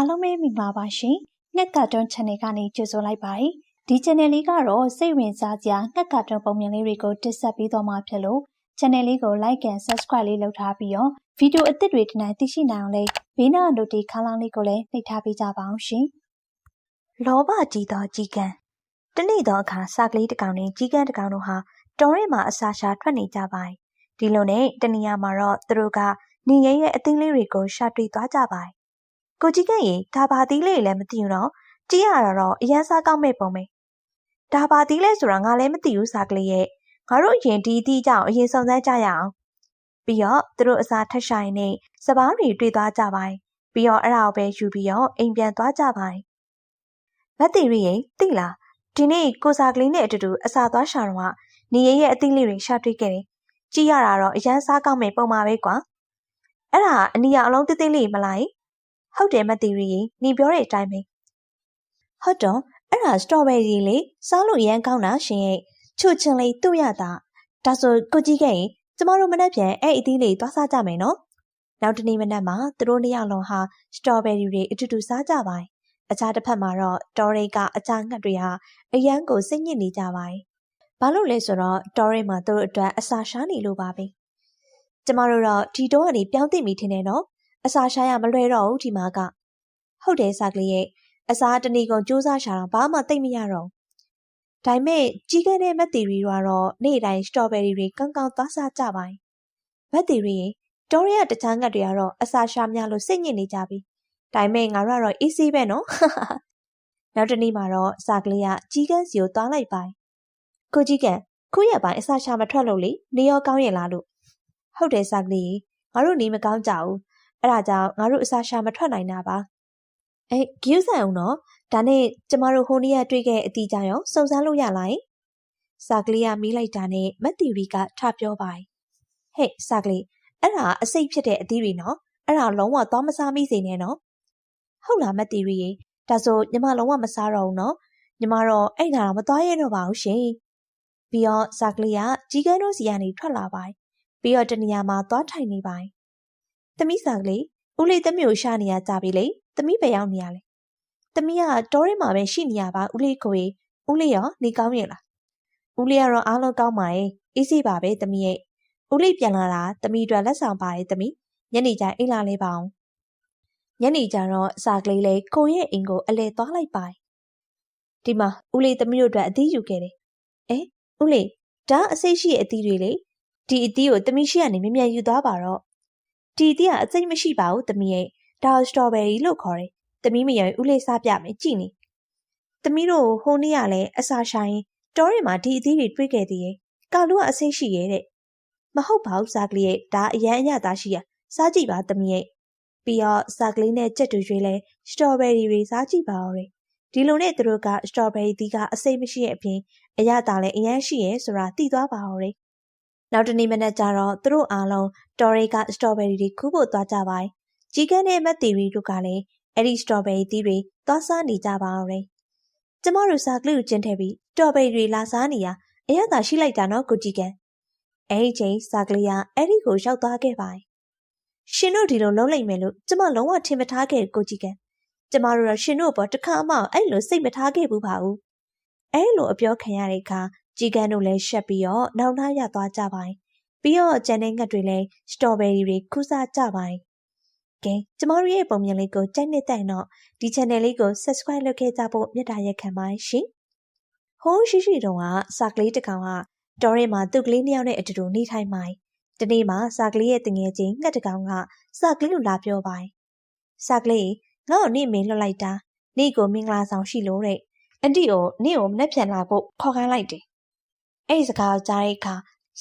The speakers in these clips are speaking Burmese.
အားလုံးပဲမင်္ဂလာပါရှင်။ငှက်ကာတွန်း channel ကနေကြိုဆိုလိုက်ပါတယ်။ဒီ channel လေးကတော့စိတ်ဝင်စားစရာငှက်ကာတွန်းပုံမြင်လေးတွေကိုတင်ဆက်ပေးသွားမှာဖြစ်လို့ channel လေးကို like and subscribe လေးလုပ်ထားပြီးတော့ဗီဒီယိုအသစ်တွေတနိုင်သိရှိနိုင်အောင်လေးဘေးနား notification ခန်းလေးကိုလည်းနှိပ်ထားပေးကြပါအောင်ရှင်။လောဘကြီးသောကြီးကန်းတနေ့သောအခါစာကလေးတစ်ကောင်နဲ့ကြီးကန်းတစ်ကောင်တို့ဟာတောထဲမှာအစာရှာထွက်နေကြပါတယ်။ဒီလိုနဲ့တနေရာမှာတော့သူတို့ကနေရဲရဲ့အသင်းလေးတွေကိုရှာတွေ့သွားကြပါတယ်။ ကိုကြီးကရေဒါဘာသီးလေးလည်းမသိဘူးတော့ကြည့်ရတာတော့အရန်စားကောင်းမဲ့ပုံပဲ။ဒါဘာသီးလဲဆိုတာငါလည်းမသိဘူးစာကလေးရဲ့ငါတို့အရင်ဒီအသီးကြောင့်အရင်စုံစမ်းကြရအောင်။ပြီးတော့သူတို့အစာထက်ဆိုင်နဲ့စပားတွေတွေ့သွားကြပါတယ်။ပြီးတော့အဲ့ဒါကိုပဲယူပြီးတော့အိမ်ပြန်သွားကြပါတယ်။မတ်တီရီရင်သိလားဒီနေ့ကိုစာကလေးနဲ့အတူတူအစာသွားရှာတော့နေရရဲ့အသီးလေးတွေရှာတွေ့ခဲ့တယ်။ကြည့်ရတာတော့အရန်စားကောင်းမဲ့ပုံပါပဲကွာ။အဲ့ဒါအနီရောင်အလုံးသေးသေးလေးမလား။ ဟုတ်တယ်မသီရီရင်နေပြောတဲ့အတိုင်းပဲ။ဟုတ်တော့အဲ့ဒါစတော်ဘယ်ရီလေးစားလို့ရမ်းကောင်းတာရှင်ရဲ့ချိုချင်လေးသူ့ရတာဒါဆိုကိုကြီးကရင်ကျမတို့မနေ့ပြန်အဲ့အသီးလေးသွားစားကြမယ်နော်။နောက်တနေ့မနက်မှာသူတို့နှစ်ယောက်လုံးဟာစတော်ဘယ်ရီတွေအတူတူစားကြပါတယ်။အခြားတစ်ဖက်မှာတော့တော်ရိတ်ကအကြငှက်တွေဟာအရန်ကိုစိတ်ညစ်နေကြပါတယ်။ဘာလို့လဲဆိုတော့တော်ရိတ်မှာသူတို့အတွက်အစာရှားနေလို့ပါပဲ။ကျမတို့တော့ဒီတော့ကနေပြောင်းသိမိထင်တယ်နော်။ အစာရှားရမလွယ်တော့ဘူးဒီမှာက။ဟုတ်တယ်စာကလေးရဲ့အစာတဏီကုန်စူးစမ်းရှာတော့ဘာမှသိမ့်မရတော့။ဒါပေမဲ့ကြီးကဲတဲ့မက်တီရီကတော့နေ့တိုင်းစတော်ဘယ်ရီတွေကောင်းကောင်းသွားစားကြပါတယ်။မက်တီရီရဲ့တော်ရရတခြားငတ်တွေကတော့အစာရှာများလို့စိတ်ညစ်နေကြပြီ။ဒါပေမဲ့ငါတို့ကတော့အေးဆေးပဲနော်။နောက်တနေ့မှာတော့စာကလေးကကြီးကန်းစီကိုသွားလိုက်ပါတယ်။ကိုကြီးကန်းခုရက်ပိုင်းအစာရှာမထွက်လို့လေနေရောကောင်းရဲ့လားလို့ဟုတ်တယ်စာကလေးငါတို့နေမကောင်းကြဘူး အဲ့ဒါကြောင့်ငါတို့အစာရှာမထွက်နိုင်တာပါအဲဂယူးဆန်အောင်တော့ဒါနဲ့ကျမတို့ဟိုနေ့ကတွေ့ခဲ့အတီးကြောင်ရောစုံစမ်းလို့ရလားစာကလေးကမီးလိုက်တာနဲ့မက်တီရီကထပြောပါတယ်ဟဲ့စာကလေးအဲ့ဒါအစိတ်ဖြစ်တဲ့အသီးတွေနော်အဲ့ဒါလုံးဝသွားမစားမိစေနဲ့နော်ဟုတ်လားမက်တီရီရေဒါဆိုညီမလုံးဝမစားတော့ဘူးနော်ညီမတော့အဲ့ဒါတော့မသွားရတော့ပါဘူးရှင်ပြီးတော့စာကလေးကကြီးကန်းတို့စီကနေထွက်လာပါတယ်ပြီးတော့တနေရာမှာသွားထိုင်နေပါတယ် သမီးစာကလေးဦးလေးသမီးကိုရှာနေရကြပြီလေသမီးပဲရောက်နေရလေသမီးကတောထဲမှာပဲရှိနေရပါဦးလေးကိုကြီးဦးလေးရောနေကောင်းရဲ့လားဦးလေးကတော့အားလုံးကောင်းပါရဲ့အေးစိပါပဲသမီးရဲ့ဦးလေးပြန်လာတာသမီးအတွက်လက်ဆောင်ပါတယ်သမီးညနေကျအိမ်လာလေးပါအောင်ညနေကျတော့စာကလေးလေးကိုရဲ့အိမ်ကိုအလဲသွားလိုက်ပါတယ်ဒီမှာဦးလေးသမီးတို့အတွက်အသီးယူခဲ့တယ်အဲဦးလေးဒါအစိတ်ရှိရဲ့အသီးတွေလေဒီအသီးကိုသမီးရှိကနေမြ мян ယူသွားပါတော့ ဒီအသီးကအစိတ်မရှိပါဘူးသမီးရဲ့ဒါစတော်ဘယ်ရီလို့ခေါ်တယ်သမီးမယံဦးလေးစားပြမယ်ကြည်နေသမီးတို့ဟိုနေ့ကလည်းအစာရှာရင်တောထဲမှာဒီအသီးတွေတွေ့ခဲ့သေးရဲ့ကာလူကအစိတ်ရှိရဲ့တဲ့မဟုတ်ပါဘူးစားကလေးရဲ့ဒါအရန်အညသားရှိရစားကြည့်ပါသမီးရဲ့ပြီးတော့စားကလေးနဲ့ကြက်တူရွေးလဲစတော်ဘယ်ရီတွေစားကြည့်ပါဦးတယ်ဒီလိုနဲ့သူတို့ကစတော်ဘယ်ရီသီးကအစိတ်မရှိရဲ့အပြင်အရသာလည်းအရန်ရှိရဲ့ဆိုတာသိသွားပါဦးတယ် နောက်တနေ့မနက်ကျတော့သူတို့အားလုံးတော်ရီကစတော်ဘယ်ရီတွေခူးဖို့သွားကြပါတယ်။ကြီးကန်းနဲ့မက်တီရီတို့ကလည်းအဲ့ဒီစတော်ဘယ်ရီသီးတွေသွားစားနေကြပါအောင်။ကျမတို့စာကလေးကိုကျင်းထည့်ပြီးစတော်ဘယ်ရီတွေလာစားနေရအရသာရှိလိုက်တာနော်ကိုကြီးကန်း။အဲ့ဒီချိန်စာကလေးကအဲ့ဒီကိုရောက်သွားခဲ့ပါတယ်။ရှင်တို့ဒီလိုလုံးလိုက်မယ်လို့ကျမလုံးဝထင်မထားခဲ့ကိုကြီးကန်း။ကျမတို့တော့ရှင်တို့ဘောတခါမှအဲ့လိုစိတ်မထားခဲ့ဘူးပါဘူး။အဲ့လိုအပြောခံရတဲ့အခါ ကြီးကန်းတို့လည်းရှက်ပြီးတော့နောက်နှားရသွားကြပါတယ်။ပြီးတော့ကျန်တဲ့ငှက်တွေလည်းစတော်ဘယ်ရီတွေခူးစားကြပါတယ်။ကဲကျမတို့ရဲ့ပုံမြင်လေးကိုကြိုက်နေတဲ့တော့ဒီ channel လေးကို subscribe လုပ်ခဲ့ကြဖို့မြတ်တာရက်ခံပါရှင်။ဟိုးရှိရှိတုန်းကစာကလေးတစ်ကောင်ကတော်ရဲမှာသူ့ကလေးနှစ်ယောက်နဲ့အတူတူနေထိုင်ပါတယ်။ဒီနေ့မှာစာကလေးရဲ့တငယ်ချင်းငှက်တစ်ကောင်ကစာကလေးကိုလာပြောပါတယ်။စာကလေးငါ့ကိုနေမင်းလွတ်လိုက်တာနေကိုမင်္ဂလာဆောင်ရှိလို့တဲ့အန်တီကိုနေကိုမနှက်ပြန်လာဖို့ခေါ်ခိုင်းလိုက်တယ်။ အဲ့ဒီစကားကြားတဲ့အခါ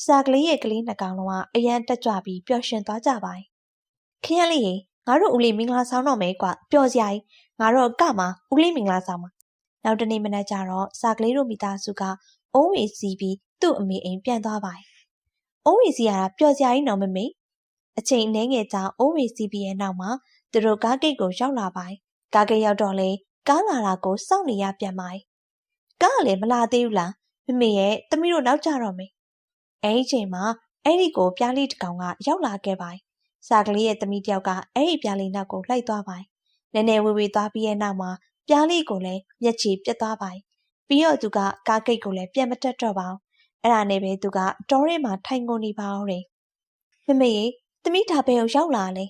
စာကလေးရဲ့ကလေးနှကောင်လုံးကအရန်တက်ကြွပြီးပျော်ရွှင်သွားကြပါတယ်။ခရလေးရေငါတို့ဦးလေးမင်္ဂလာဆောင်တော့မယ်ကွပျော်စရာကြီးငါတို့ကမှာဦးလေးမင်္ဂလာဆောင်မှာနောက်တနေ့မနက်ကျတော့စာကလေးတို့မိသားစုကအုံးဝေစီးပြီးသူ့အမေအိမ်ပြန်သွားပါတယ်။အုံးဝေစီးရတာပျော်စရာကြီးနော်မမေအချိန်နှဲငယ်ကြာအုံးဝေစီးပြီးရဲ့နောက်မှာသူတို့ကားဂိတ်ကိုရောက်လာပါတယ်။ကားဂိတ်ရောက်တော့လေကားလာတာကိုစောင့်နေရပြန်ပါတယ်။ကားကလည်းမလာသေးဘူးလား မမေရဲ့သမီးတို့နောက်ကြတော့မယ်။အဲဒီချိန်မှာအဲ့ဒီကိုပြားလေးတစ်ကောင်ကရောက်လာခဲ့ပါတယ်။စာကလေးရဲ့သမီးတယောက်ကအဲ့ဒီပြားလေးနောက်ကိုလိုက်သွားပါတယ်နည်းနည်းဝေဝေသွားပြီးရဲ့နောက်မှာပြားလေးကိုလည်းမျက်ခြေပြတ်သွားပါပြီးတော့သူကကားဂိတ်ကိုလည်းပြန်မတက်တော့ပါဘူးအဲ့ဒါနဲ့ပဲသူကတောထဲမှာထိုင်ကုန်နေပါဦးတယ်မမေရေသမီးဒါဘယ်ကိုရောက်လာလဲ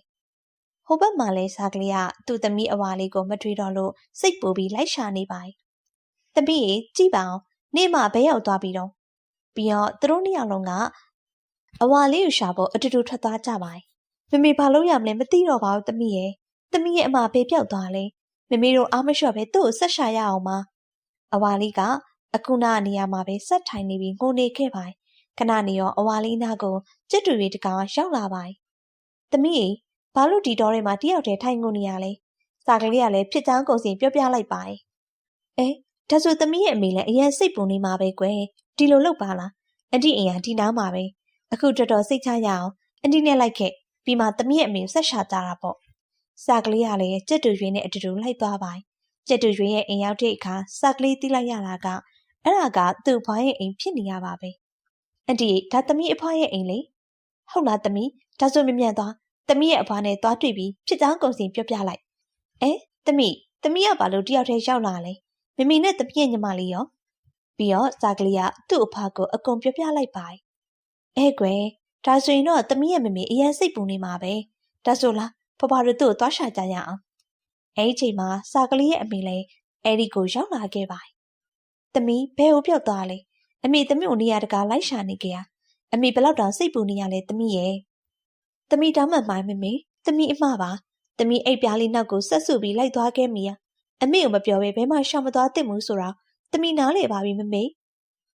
ဟိုဘက်မှာလဲစားကလေးကသူ့သမီးအဝါလေးကိုမတွေ့တော့လို့စိတ်ပူပြီးလိုက်ရှာနေပါသမီးရေကြည့်ပါအောင် နေ့မှဘဲရောက်သွားပြီးတော့ပြီးတော့သူတို့နှစ်ယောက်လုံးကအဝါလေးကိုရှာဖို့အတူတူထွက်သွားကြပါမမေဘာလို့ရမလဲမသိတော့ပါဘူးသမီးရဲ့သမီးရဲ့အမဘေးပြောက်သွားလဲမမေတို့အားမလျှော့ပဲသူ့ကိုဆက်ရှာရအောင်ပါအဝါလေးကအခုနာနေရာမှာပဲဆက်ထိုင်နေပြီးငိုနေခဲ့ပါခဏနေရောအဝါလေးနာကိုကြက်တွေတကောင်ရောက်လာပါသမီးဘာလို့ဒီတော်ထဲမှာတယောက်တည်းထိုင်ငိုနေရလဲစာကလေးကလည်းဖြစ်ချောင်းကုန်စင်ပြောပြလိုက်ပါအဲ ဒါဆိုသမီးရဲ့အမေလည်းအရင်စိတ်ပူနေမှာပဲကွယ်ဒီလိုလုပ်ပါလားအန်တီအိမ်ကဒီနားမှာပဲအခုတော်တော်စိတ်ချရအောင်အန်တီနဲ့လိုက်ခဲ့ပြီးမှသမီးရဲ့အမေကိုဆက်ရှာကြတာပေါ့စာကလေးကလည်းကြက်တူရွေးနဲ့အတူတူလိုက်သွားပါကြက်တူရွေးရဲ့အိမ်ရောက်တဲ့အခါစာကလေးတီးလိုက်ရတာကအဲ့ဒါကသူ့ဘွားရဲ့အိမ်ဖြစ်နေရပါပဲအန်တီဒါသမီးအဖွားရဲ့အိမ်လေဟုတ်လားသမီးဒါဆိုမြင်မြန်သွားသမီးရဲ့အဖွားနဲ့သွားတွေ့ပြီးဖြစ်ကြောင်းကုန်စင်ပြောပြလိုက်အဲသမီးသမီးကဘာလို့တယောက်တည်းရောက်လာလဲ မမီနဲ့တပြည့်ညီမလေးရောပြီးတော့စာကလေးကသူ့အဖွားကိုအကုန်ပြောပြလိုက်ပါအဲကွယ်ဒါဆိုရင်တော့သမီးရဲ့မမေအရင်စိတ်ပူနေမှာပဲဒါဆိုလားဖဖတို့သူ့ကိုသွားရှာကြရအောင်အဲဒီချိန်မှာစာကလေးရဲ့အမေလည်းအဲဒီကိုရောက်လာခဲ့ပါသမီးဘယ်ကိုပြောက်သွားလဲအမေသမီးကိုနေရာတကာလိုက်ရှာနေကြရအမေဘလောက်တောင်စိတ်ပူနေရလဲသမီးရဲ့သမီးတောင်းမှမိုင်းမမေသမီးအမပါသမီးအိပ်ပြားလေးနောက်ကိုဆက်စုပြီးလိုက်သွားခဲ့မိရ အမေကိုမပြောဘဲဘဲမှရှောင်မသွားသင့်ဘူးဆိုတာသမီးနားလေပါပြီမမေ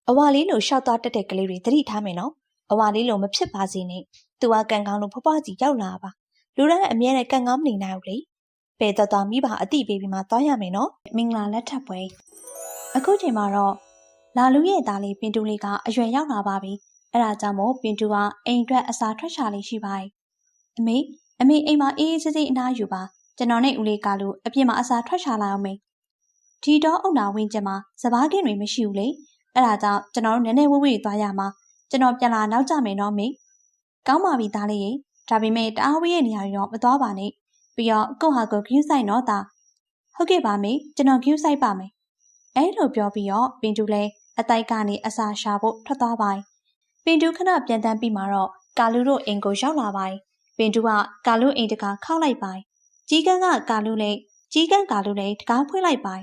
အဝါလေးလိုရှောက်သွားတတ်တဲ့ကလေးတွေသတိထားမယ်နော်အဝါလေးလိုမဖြစ်ပါစေနဲ့သူကကန်ကောင်းလို့ဖဖွားကြီးရောက်လာပါလူတိုင်းအမြဲတမ်းကန်ကောင်းမနေနိုင်ဘူးလေဘယ်တော့တော့မိဘအတိပေးပြီးမှသွားရမယ်နော်မင်္ဂလာလက်ထပ်ပွဲအခုချိန်မှာတော့လာလူရဲ့သားလေးပင်တူလေးကအရွယ်ရောက်လာပါပြီအဲ့ဒါကြောင့်မို့ပင်တူကအိမ်အတွက်အစာထွက်ရှာလေးရှိပါ යි အမေအမေအိမ်မှာအေးအေးဆေးဆေးအနားယူပါ ကျွန်တော်နဲ့ဦးလေးကလို့အပြင်မှာအစာထွက်ရှာလာအောင်မေဒီတော့အုံနာဝင်းကျမစပားကင်းတွေမရှိဘူးလေအဲ့ဒါကြောင့်ကျွန်တော်တို့နည်းနည်းဝေးဝေးသွားရမှာကျွန်တော်ပြန်လာနောက်ကြမယ်နော်မေကောင်းပါပြီသားလေးရေဒါပေမဲ့တအားဝေးရဲ့နေရာတွေတော့မသွားပါနဲ့ပြီးတော့ကိုဟာကိုဂယူးဆိုင်တော့သားဟုတ်ကဲ့ပါမေကျွန်တော်ဂယူးဆိုင်ပါမယ်အဲ့လိုပြောပြီးတော့ပင်တူလဲအတိုက်ကနေအစာရှာဖို့ထွက်သွားပါပင်တူခဏပြန်တန်းပြီးမှတော့ကာလူတို့အိမ်ကိုရောက်လာပါပင်တူကကာလူအိမ်တကာခောက်လိုက်ပါ ကြီးကန်းကကာလူလေးကြီးကန်းကာလူလေးတကားဖွင့်လိုက်ပါ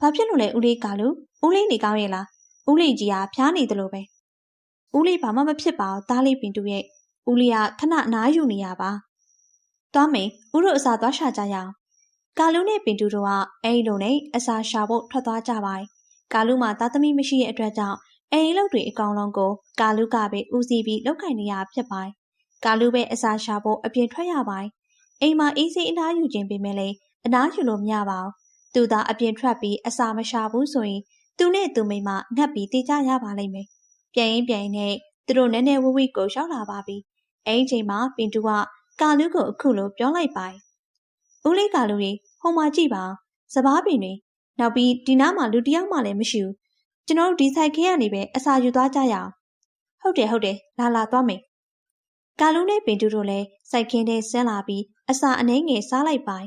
ဘာဖြစ်လို့လဲဦးလေးကာလူဦးလေးနေကောင်းရဲ့လားဦးလေးကြီးကဖျားနေတယ်လို့ပဲဦးလေးဘာမှမဖြစ်ပါဘူးသားလေးပင်တူရဲ့ဦးလေးကခဏအနားယူနေရပါသွားမယ်ဦးတို့အစာသွားရှာကြရအောင်ကာလူနဲ့ပင်တူတို့ကအဲ့လိုနဲ့အစာရှာဖို့ထွက်သွားကြပါတယ်ကာလူမှာသားသမီးမရှိတဲ့အတွက်ကြောင့်အိမ်လုပ်တွေအကောင်လုံးကိုကာလူကပဲဦးစီးပြီးလောက်ကင်နေရဖြစ်ပါတယ်ကာလူပဲအစာရှာဖို့အပြင်ထွက်ရပါတယ် အိမ်မှာအေးစေးအနားယူခြင်းပေမဲ့လည်းအနားယူလို့မရပါဘူးသူသာအပြင်ထွက်ပြီးအစာမရှာဘူးဆိုရင်သူနဲ့သူမိမငတ်ပြီးတေးကြရပါလိမ့်မယ်ပြန်ရင်ပြန်ရင်နဲ့သူတို့နည်းနည်းဝဝီကိုရောက်လာပါပြီအဲ့ဒီချိန်မှာပင်တူကကာလူးကိုအခုလိုပြောလိုက်ပါဦးလေးကာလူးရေဟိုမှာကြည့်ပါစပားပင်တွေနောက်ပြီးဒီနားမှာလူတယောက်မှလည်းမရှိဘူးကျွန်တော်တို့ဒီဆိုင်ခင်းကနေပဲအစာယူသွားကြရအောင်ဟုတ်တယ်ဟုတ်တယ်လာလာသွားမယ်ကာလူးနဲ့ပင်တူတို့လည်းစိုက်ခင်းထဲဆင်းလာပြီး အစာအနှဲငယ်စားလိုက်ပါ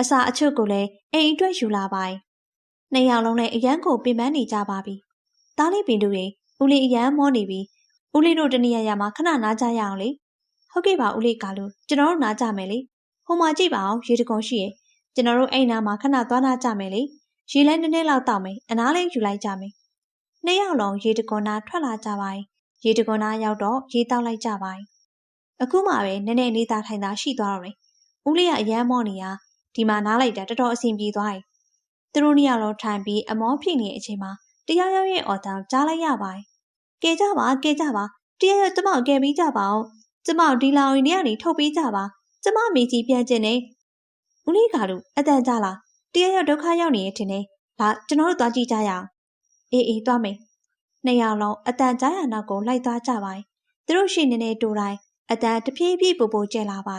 အစာအချို့ကိုလည်းအိမ်အတွက်ယူလာပါနှစ်ယောက်လုံးလည်းအရန်ကိုပင်ပန်းနေကြပါပြီသားလေးပင်တူတွေဦးလေးအရန်မောနေပြီဦးလေးတို့တနေရာရာမှာခဏနားကြရအောင်လေဟုတ်ကဲ့ပါဦးလေးကာလူကျွန်တော်တို့နားကြမယ်လေဟိုမှာကြည့်ပါအောင်ရေတကုံရှိရဲ့ကျွန်တော်တို့အိမ်နာမှာခဏသွားနာကြမယ်လေရေလဲနည်းနည်းလောက်တောက်မယ်အနားလေးယူလိုက်ကြမယ်နှစ်ယောက်လုံးရေတကုံနာထွက်လာကြပါရဲ့ရေတကုံနာရောက်တော့ရေတောက်လိုက်ကြပါရဲ့အခုမှပဲနည်းနည်းနေသားထိုင်သားရှိသွားတော့တယ် ဦးလေးကအရန်မောနေရဒီမှာနားလိုက်တာတော်တော်အဆင်ပြေသွားရဲ့သူတို့နှစ်ယောက်လုံးထိုင်ပြီးအမောဖြစ်နေတဲ့အချိန်မှာတရားရောက်ရဲ့အော်တောင်ကြားလိုက်ရပါတယ်ကဲကြပါကဲကြပါတရားရောက်ကျမကဲပြီးကြပါအောင်ကျမဒီလောင်ရင်ထဲကနေထုတ်ပေးကြပါကျမမိကြီးပြန်ကျင်နေဦးလေးကလို့အတန်ကြလားတရားရောက်ဒုက္ခရောက်နေရထင်တယ်ဒါကျွန်တော်တို့သွားကြည့်ကြရအောင်အေးအေးသွားမယ်နှစ်ယောက်လုံးအတန်ကြားရနောက်ကိုလိုက်သွားကြပါသူတို့ရှိနေနေတူတိုင်းအတန်တပြေးပြေးပူပူကျဲလာပါ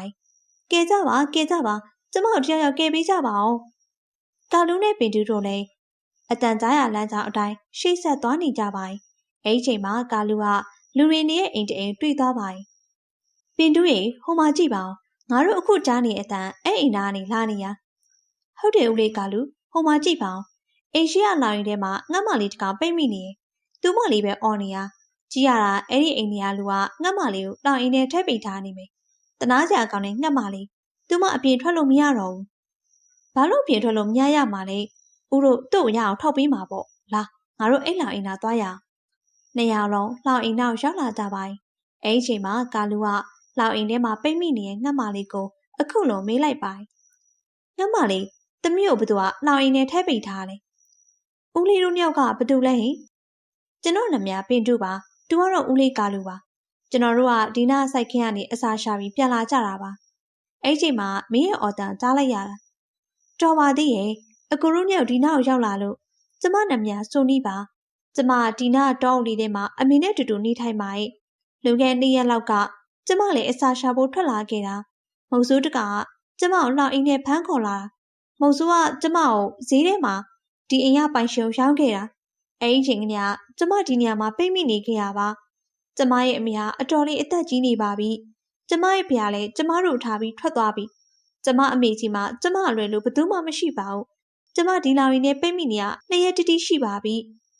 ကဲကြပါကဲကြပါကျမတို့တရားရောက်ကဲပေးကြပါအောင်ကာလူးနဲ့ပင်တူတို့လည်းအတန်ကြားရလမ်းကြောင်းအတိုင်းရှေ့ဆက်သွားနေကြပါအဲ့ဒီချိန်မှာကာလူကလူရင်းရဲ့အိမ်တအိမ်တွေ့သွားပါပင်တူးရေဟိုမှာကြည့်ပါဦးငါတို့အခုကြားနေအတန်အဲ့အိမ်သားကနေလာနေရဟုတ်တယ်ဦးလေးကလူဟိုမှာကြည့်ပါအောင်အိမ်ရှိရလာရင်ထဲမှာငတ်မလေးတကောင်ပိတ်မိနေသူ့မလေးပဲအော်နေရကြည့်ရတာအဲ့ဒီအိမ်နေရလူကငတ်မလေးကိုလောင်အိမ်ထဲထည့်ပိတ်ထားနေမယ် တနာကြအကောင်နဲ့ငတ်မလေးသူမအပြင်ထွက်လို့မရတော့ဘူးဘာလို့ပြင်ထွက်လို့မရရမှာလဲဦးတို့သူ့ကိုရအောင်ထောက်ပေးမှာပေါ့လာငါတို့အိမ်လောင်အိမ်သာသွားရအောင်နှစ်ယောက်လုံးလောင်အိမ်နောက်ရောက်လာကြပါ යි အဲ့ဒီချိန်မှာကာလူကလောင်အိမ်ထဲမှာပိတ်မိနေတဲ့ငတ်မလေးကိုအခုလိုမေးလိုက်ပါ යි ငတ်မလေးတမီးကိုဘသူကလောင်အိမ်ထဲထည့်ပိတ်ထားလဲဦးလေးတို့နှစ်ယောက်ကဘသူလဲဟင်ကျွန်တော်နာမည်ပင်တူပါသူကတော့ဦးလေးကာလူပါ ကျွန်တော်တို့ကဒီနာစိုက်ခင်းကနေအစာရှာပြီးပြန်လာကြတာပါအဲ့ချိန်မှာမင်းရဲ့အော်တန်ကြားလိုက်ရတာတော်ပါသေးရဲ့အကူတို့နှစ်ယောက်ဒီနာကိုရောက်လာလို့ကျမနာမည်ဆိုနီးပါကျမဒီနာတောင်းလေးထဲမှာအမေနဲ့တူတူနေထိုင်ပါရဲ့လူငယ်နှစ်ရက်လောက်ကကျမလည်းအစာရှာဖို့ထွက်လာခဲ့တာမုတ်ဆိုးတကကျမကိုလောက်အိမ်နဲ့ဖမ်းခေါ်လာမုတ်ဆိုးကကျမကိုဈေးထဲမှာဒီအိမ်ကပိုင်ရှင်ရောင်းခဲ့တာအဲ့ဒီချိန်ကကျမဒီနေရာမှာပိတ်မိနေခဲ့ရပါ ကျမရဲ့အမေဟာအတော်လေးအသက်ကြီးနေပါပြီကျမရဲ့ဖေကလည်းကျမတို့ထားပြီးထွက်သွားပြီကျမအမေကြီးမှကျမအလွယ်လို့ဘယ်သူမှမရှိပါဘူးကျမဒီလာရင်နဲ့ပိတ်မိနေရနှစ်ရက်တိတိရှိပါပြီ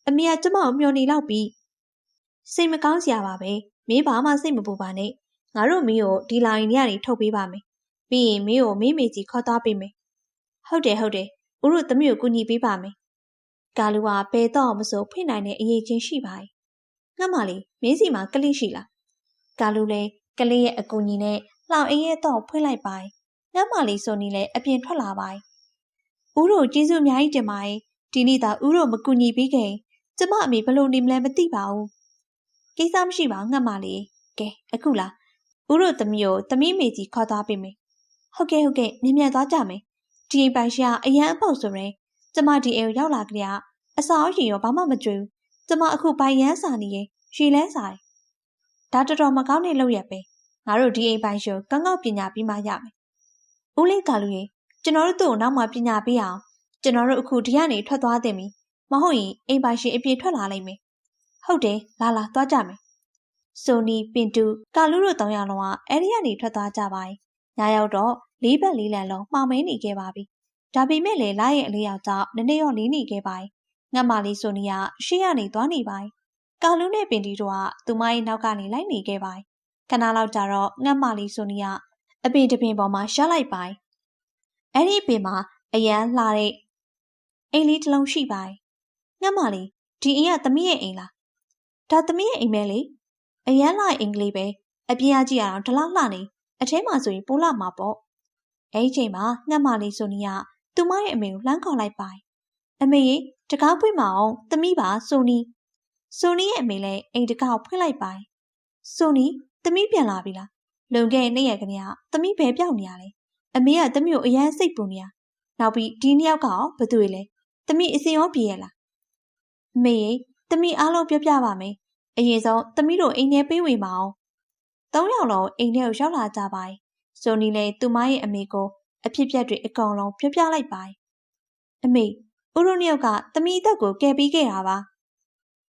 အမေကကျမကိုမျှော်နေလောက်ပြီစိတ်မကောင်းစရာပါပဲမင်းဘာမှစိတ်မပူပါနဲ့ငါတို့မင်းကိုဒီလာရင်ကနေထုတ်ပေးပါမယ်ပြီးရင်မင်းကိုမင်းမေကြီးခေါ်သွားပေးမယ်ဟုတ်တယ်ဟုတ်တယ်ဦးတို့သမီးကိုကူညီပေးပါမယ်ကာလူကဘယ်တော့မဆိုဖွင့်နိုင်တဲ့အရေးချင်းရှိပါ යි ငှက်မလေးမင်းစီမှာကလေးရှိလားကာလူလည်းကလေးရဲ့အကူညီနဲ့လောင်အင်းရဲ့တော့ဖွင့်လိုက်ပါငှက်မလေးဆိုနေလဲအပြင်ထွက်လာပါဦးတို့ကျေးဇူးအများကြီးတင်ပါတယ်ဒီနေ့သာဦးတို့မကူညီပေးခင်ကျမအမေဘလို့နေမလဲမသိပါဘူးကိစ္စမရှိပါငှက်မလေးကဲအခုလားဦးတို့သမီးကိုသမီးမေကြီးခေါ်သွားပေးမယ်ဟုတ်ကဲ့ဟုတ်ကဲ့မြင်မြန်သွားကြမယ်ဒီအိမ်ပိုင်ရှာအရန်အပေါက်ဆိုရင်ကျမဒီအိမ်ကိုရောက်လာကြတဲ့အစာအုပ်ရှင်ရောဘာမှမကြွေဘူး ကျမအခုပိုင်ရန်စာနေရင်ရေလဲစားတယ်ဒါတော်တော်မကောင်းတဲ့လုပ်ရပဲငါတို့ဒီအိမ်ပိုင်ရှင်ကောင်းကောင်းပညာပြီးမှရမယ်ဦးလေးကလူရင်ကျွန်တော်တို့သူ့ကိုနောက်မှပညာပေးအောင်ကျွန်တော်တို့အခုဒီကနေထွက်သွားတင်ပြီမဟုတ်ရင်အိမ်ပိုင်ရှင်အပြေထွက်လာလိမ့်မယ်ဟုတ်တယ်လာလာသွားကြမယ်ဆိုနီပင်တူကာလူတို့တောင်ရလုံးကအဲ့ဒီကနေထွက်သွားကြပါ යි ညရောက်တော့လေးဘက်လေးလံလုံးမှောင်မဲနေခဲ့ပါပြီဒါပေမဲ့လေလာရဲ့အလေးယောက်ကြောင့်နည်းနည်းရောလေးနေခဲ့ပါ යි ငတ်မလေးဆိုနီယာရှေ့ကနေသွားနေပါတယ်။ကာလူးနဲ့ပင်တီတို့ကသူမရဲ့နောက်ကနေလိုက်နေခဲ့ပါတယ်။ခဏလောက်ကြာတော့ငတ်မလေးဆိုနီယာအပင်တပင်ပေါ်မှာရှာလိုက်ပါတယ်။အဲ့ဒီအပင်မှာအရန်လှတဲ့အိမ်လေးတစ်လုံးရှိပါတယ်။ငတ်မလေးဒီအိမ်ကသမီးရဲ့အိမ်လား။ဒါသမီးရဲ့အိမ်ပဲလေ။အရန်လှအိမ်ကလေးပဲ။အပြင်အကြည့်ရအောင်ဒလောက်လှနေ။အထဲမှာဆိုရင်ပိုးလာမှာပေါ့။အဲ့ဒီချိန်မှာငတ်မလေးဆိုနီယာသူမရဲ့အမေကိုလှမ်းခေါ်လိုက်ပါတယ် အမေရေတကားဖွင့်မအောင်သမီးပါဆိုနီဆိုနီရဲ့အမေလည်းအိမ်တကားကိုဖွင့်လိုက်ပါဆိုနီသမီးပြန်လာပြီလားလုံခဲ့နေ့ရက်ကနေကသမီးဘယ်ပြောက်နေရလဲအမေကသမီးကိုအရန်စိတ်ပူနေရနောက်ပြီးဒီနှစ်ယောက်ကရောဘသူတွေလဲသမီးအစင်ရောပြေရလားအမေရေသမီးအားလုံးပြောပြပါမယ်အရင်ဆုံးသမီးတို့အိမ်ထဲပေးဝင်ပါအောင်သုံးယောက်လုံးအိမ်ထဲကိုရောက်လာကြပါ යි ဆိုနီလည်းသူမရဲ့အမေကိုအဖြစ်ပြက်တွေအကုန်လုံးပြောပြလိုက်ပါ යි အမေ ဦးတို့နှစ်ယောက်ကသမီးအသက်ကိုကယ်ပေးခဲ့တာပါ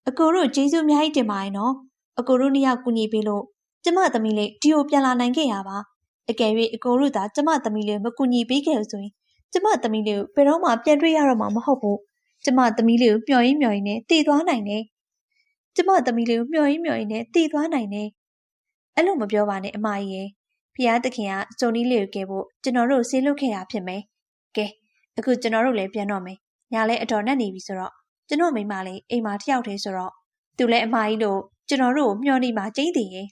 အကိုတို့ကျေးဇူးအများကြီးတင်ပါတယ်နော်အကိုတို့နှစ်ယောက်ကူညီပေးလို့ကျမသမီးလေးဒီကိုပြန်လာနိုင်ခဲ့ရပါအကယ်၍အကိုတို့သာကျမသမီးလေးမကူညီပေးခဲ့လို့ဆိုရင်ကျမသမီးလေးကိုဘယ်တော့မှပြန်တွေ့ရတော့မှာမဟုတ်ဘူးကျမသမီးလေးကိုမျှော်ရင်းမျှော်ရင်းနဲ့တည်သွားနိုင်တယ်ကျမသမီးလေးကိုမျှော်ရင်းမျှော်ရင်းနဲ့တည်သွားနိုင်တယ်အဲ့လိုမပြောပါနဲ့အမကြီးရဲ့ဖျားသခင်ကစုံနီးလေးကိုကဲဖို့ကျွန်တော်တို့ဆေးလွတ်ခဲ့တာဖြစ်မယ်ကဲအခုကျွန်တော်တို့လည်းပြန်တော့မယ် ညာလဲအတော်နဲ့နေပြီဆိုတော့ကျွန်တော်မိမလေးအိမ်မှာတယောက်တည်းဆိုတော့သူလည်းအမကြီးတို့ကျွန်တော်တို့ကိုမျှော်နေမှာကျိန်းတည်ရဲ့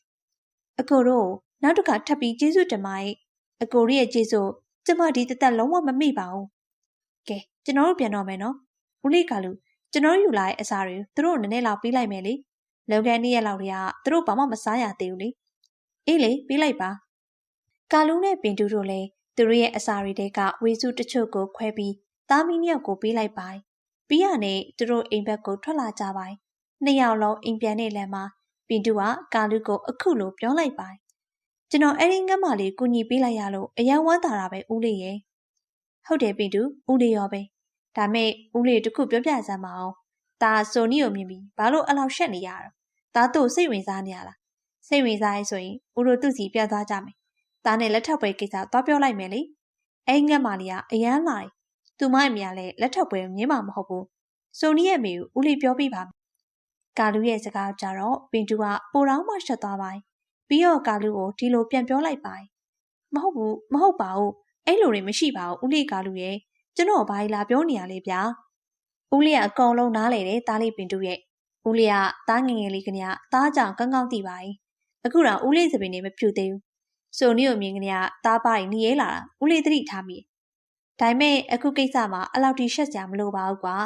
အကိုတို့နောက်တစ်ခါထပ်ပြီးကျေးဇူးတင်ပါရဲ့အကိုရဲ့ကျေးဇူးကျမဒီတသက်လုံးဝမမေ့ပါဘူးကဲကျွန်တော်တို့ပြန်တော့မယ်နော်ဦးလေးကလူကျွန်တော်ယူလာတဲ့အစာတွေသူတို့နည်းနည်းလောက်ပြီးလိုက်မယ်လေလုံကန်နေ့ရက်လောက်တွေကသူတို့ဘာမှမစားရသေးဘူးလေအေးလေပြီးလိုက်ပါကာလူးနဲ့ပင်တူတို့လည်းသူတို့ရဲ့အစာတွေတဲကဝေစုတချို့ကိုခွဲပြီး သားမီးနှစ်ယောက်ကိုပေးလိုက်ပါပြီးရနဲ့သူတို့အိမ်ဘက်ကိုထွက်လာကြပါနှစ်ယောက်လုံးအိမ်ပြန်နေလမ်းမှာပင်တူကကာလူးကိုအခုလိုပြောလိုက်ပါကျွန်တော်အဲ့ဒီငတ်မလေးကူညီပေးလိုက်ရလို့အယံဝမ်းသာတာပဲဦးလေးရဲ့ဟုတ်တယ်ပင်တူဦးလေးရောပဲဒါမဲ့ဦးလေးတခုပြောပြစမ်းမအောင်ဒါဆိုနီကိုမြင်ပြီးဘာလို့အလောက်ရှက်နေရတာဒါတို့စိတ်ဝင်စားနေရလားစိတ်ဝင်စားရဲဆိုရင်ဦးတို့သူ့စီပြန်သွားကြမယ်ဒါနဲ့လက်ထပ်ပွဲကိစ္စသွားပြောလိုက်မယ်လေအဲ့ငတ်မာလေးကအရန်လာတယ် သူမရဲ့အမေကလည်းလက်ထပ်ပွဲမြင်မှာမဟုတ်ဘူးဆိုနီရဲ့အမေကိုဦးလေးပြောပြပါမယ်ကာလူရဲ့စကားကြတော့ပင်တူကပိုတောင်းမှရှက်သွားပါပြီးတော့ကာလူကိုဒီလိုပြန်ပြောလိုက်ပါမဟုတ်ဘူးမဟုတ်ပါဘူးအဲ့လိုတွေမရှိပါဘူးဦးလေးကာလူရဲ့ကျွန်တော်ဘာလာပြောနေရလဲဗျာဦးလေးကအကောင်လုံးနားလေတယ်တားလေးပင်တူရဲ့ဦးလေးကတားငငယ်လေးကညာတားကြောင်ကောင်းကောင်းသိပါ යි အခုတော့ဦးလေးစပင်းနေမဖြူသေးဘူးဆိုနီကိုမြင်ကညာတားပါရင်နေရဲလာတာဦးလေးသတိထားမိ ဒါပေမဲ့အခုကိစ္စမှာအလောက်တိရှက်ကြမလို့ပါဘူးကွာ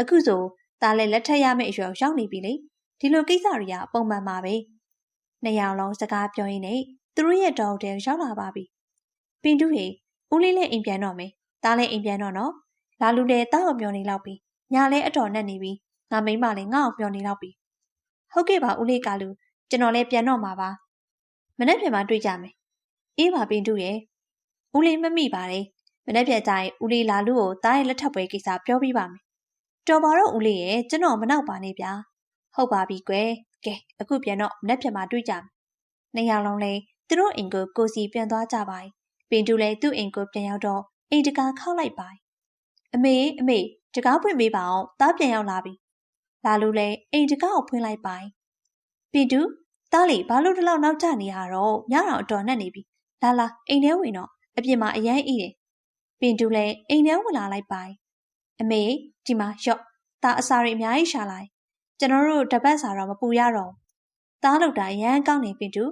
အခုဆိုဒါလည်းလက်ထက်ရမယ့်အရွယ်ရောက်နေပြီလေဒီလိုကိစ္စတွေကပုံမှန်ပါပဲနှစ်ယောက်လုံးစကားပြောရင်းနဲ့သူတို့ရဲ့တောင်တဲရောက်လာပါပြီပင်တူရေဦးလေးလည်းအိမ်ပြန်တော့မယ်ဒါလည်းအိမ်ပြန်တော့နော်လာလူလည်းတောက်အောင်မျောနေလောက်ပြီညာလည်းအတော်နဲ့နေပြီငါမိမလည်းငါ့အောင်မျောနေလောက်ပြီဟုတ်ကဲ့ပါဦးလေးကလူကျွန်တော်လည်းပြန်တော့မှာပါမနေ့ပြန်မှတွေ့ကြမယ်အေးပါပင်တူရဲ့ဦးလေးမမိပါတယ် မနေ့ဖြန်ကျရင်ဦးလေးလာလူကိုတားရဲ့လက်ထပ်ပွဲကိစ္စပြောပြပါမယ်တော်ပါတော့ဦးလေးရဲ့ကျွန်တော်မနောက်ပါနဲ့ဗျာဟုတ်ပါပြီကွယ်ကဲအခုပြန်တော့မနေ့ဖြန်မှာတွေ့ကြမယ်နေရာလုံးလဲသူတို့အိမ်ကိုကိုစီပြန်သွားကြပါပင်တူလဲသူ့အိမ်ကိုပြန်ရောက်တော့အိမ်တကာခောက်လိုက်ပါအမေအမေတကားဖွင့်ပေးပါအောင်တားပြန်ရောက်လာပြီလာလူလဲအိမ်တကာကိုဖွင့်လိုက်ပါပင်တူတားလေဘာလို့ဒီလောက်နောက်ကျနေရတော့ညတော့အတော်နဲ့နေပြီလာလာအိမ်ထဲဝင်တော့အပြင်မှာအရန်အေးတယ် ပင်တူလည်းအိမ်ထဲဝင်လာလိုက်ပါ යි အမေဒီမှာရော့တာအစာတွေအများကြီးရှာလိုက်ကျွန်တော်တို့တပတ်စာတော့မပူရတော့တားလို့တာရမ်းကောင်းနေပင်တူ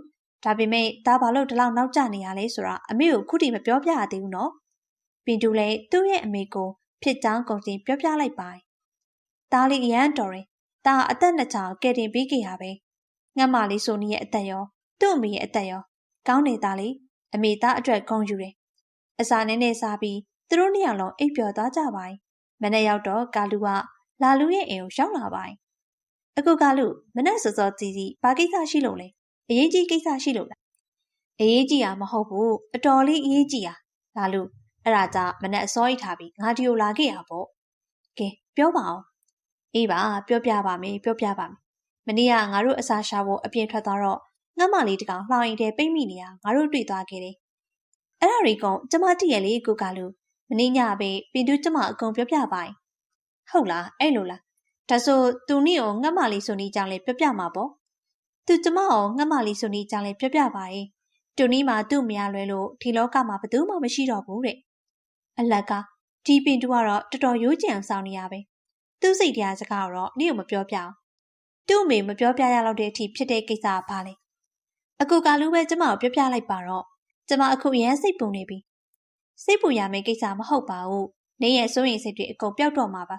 ဒါပေမဲ့တားဘာလို့ဒီလောက်နောက်ကျနေရလဲဆိုတာအမေကိုခုထိမပြောပြရသေးဘူးနော်ပင်တူလည်းသူ့ရဲ့အမေကိုဖြစ်ချောင်းကုန်စင်ပြောပြလိုက်ပါတားလေးအရန်တော်ရင်တားအသက်နှစ်ချောင်းကဲတင်ပြီးခဲ့ရပဲငတ်မလေးဆိုနီရဲ့အသက်ရောသူ့အမေရဲ့အသက်ရောကောင်းနေသားလေးအမေသားအတွက်ဂုဏ်ယူတယ် အစာနည်းနည်းစားပြီးသူတို့နှစ်ယောက်လုံးအိပ်ပျော်သွားကြပါမနေ့ရောက်တော့ကာလူကလာလူရဲ့အိမ်ကိုရောက်လာပါအခုကာလူမနေ့စောစောစီစီဘာကိစ္စရှိလို့လဲအရေးကြီးကိစ္စရှိလို့လားအရေးကြီးတာမဟုတ်ဘူးအတော်လေးအရေးကြီးတာလာလူအဲ့ဒါကြောင့်မနဲ့အစောကြီးထားပြီးငါဒီကိုလာခဲ့ရပေါ့ကဲပြောပါအောင်အေးပါပြောပြပါမယ်ပြောပြပါမယ်မနေ့ကငါတို့အစာရှာဖို့အပြင်ထွက်သွားတော့ငတ်မလေးတကောင်လှောင်ရင်တည်းပိတ်မိနေတာငါတို့တွေ့သွားခဲ့တယ် အဲ့ဒါရီကောင်ကျမတည့်ရလေကိုကလူမနေ့ညပဲပင်တူးကျမအကုန်ပြောပြပါရင်ဟုတ်လားအဲ့လိုလားဒါဆိုသူနေ့ကိုငတ်မလေးဆိုနေကြောင်လေပြောပြမှာပေါ့သူကျမကိုငတ်မလေးဆိုနေကြောင်လေပြောပြပါရင်တူနီးမှာသူ့မရလွဲလို့ဒီလောကမှာဘယ်သူမှမရှိတော့ဘူးတဲ့အလက်ကဒီပင်တူကတော့တော်တော်ရိုးကြံဆောင်နေရပဲသူ့စိတ်တရားစကားတော့နေ့ကိုမပြောပြအောင်သူ့အမေမပြောပြရတော့တဲ့အထိဖြစ်တဲ့ကိစ္စကဘာလဲအခုကလူပဲကျမကိုပြောပြလိုက်ပါတော့ ကျမအခုရမ်းစိတ်ပူနေပြီစိတ်ပူရမယ့်ကိစ္စမဟုတ်ပါဘူးနေရဲ့စိုးရင်စိတ်တွေအကုန်ပျောက်တော့မှာပါ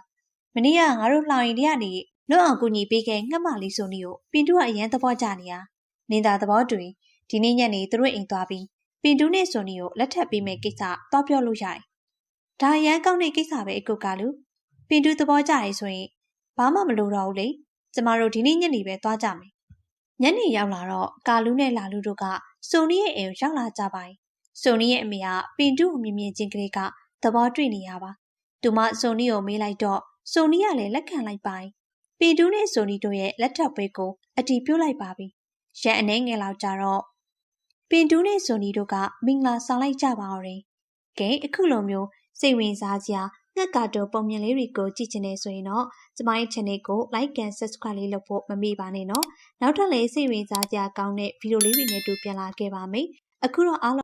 မနေ့ကငါတို့လှောင်ရင်တည်းကနေလွတ်အောင်ကူညီပေးခဲ့ငှက်မလေးဆိုနေကိုပင်တူကအရန်သဘောကျနေရနင်သာသဘောတူရင်ဒီနေ့ညနေသူတို့အိမ်သွားပြီးပင်တူနဲ့ဆိုနီကိုလက်ထပ်ပေးမယ့်ကိစ္စတော့ပြောလို့ရတယ်။ဒါရန်ကောင်းတဲ့ကိစ္စပဲအကုတ်ကလူပင်တူသဘောကျရဲဆိုရင်ဘာမှမလိုတော့ဘူးလေ။ကျမတို့ဒီနေ့ညနေပဲသွားကြမယ်။ ညနေရောက်လာတော့ကာလူနဲ့လာလူတို့ကဆိုနီရဲ့အိမ်ကိုရောက်လာကြပါ යි ။ဆိုနီရဲ့အမေကပင်တူကိုမြင်မြင်ချင်းကလေးကသဘောတွေ့နေရပါ။သူမဆိုနီကိုမေးလိုက်တော့ဆိုနီကလည်းလက်ခံလိုက်ပါ යි ။ပင်တူနဲ့ဆိုနီတို့ရဲ့လက်ထပ်ပွဲကိုအတီးပြုတ်လိုက်ပါပြီ။ရန်အနေငယ်လောက်ကြတော့ပင်တူးနဲ့ဇွန်နီတို့ကမင်္ဂလာဆောင်လိုက်ကြပါတော့တယ်။ကဲအခုလိုမျိုးစိတ်ဝင်စားစရာ ငှက်ကာတိုပုံမြင်လေးတွေကိုကြည့်ချင်နေဆိုရင်တော့ကျမရဲ့ channel ကို like and subscribe လေးလုပ်ဖို့မမေ့ပါနဲ့နော်။နောက်ထပ်လည်းစိတ်ဝင်စားစရာကောင်းတဲ့ဗီဒီယိုလေးတွေနဲ့တူပြန်လာခဲ့ပါမယ်။အခုတော့အား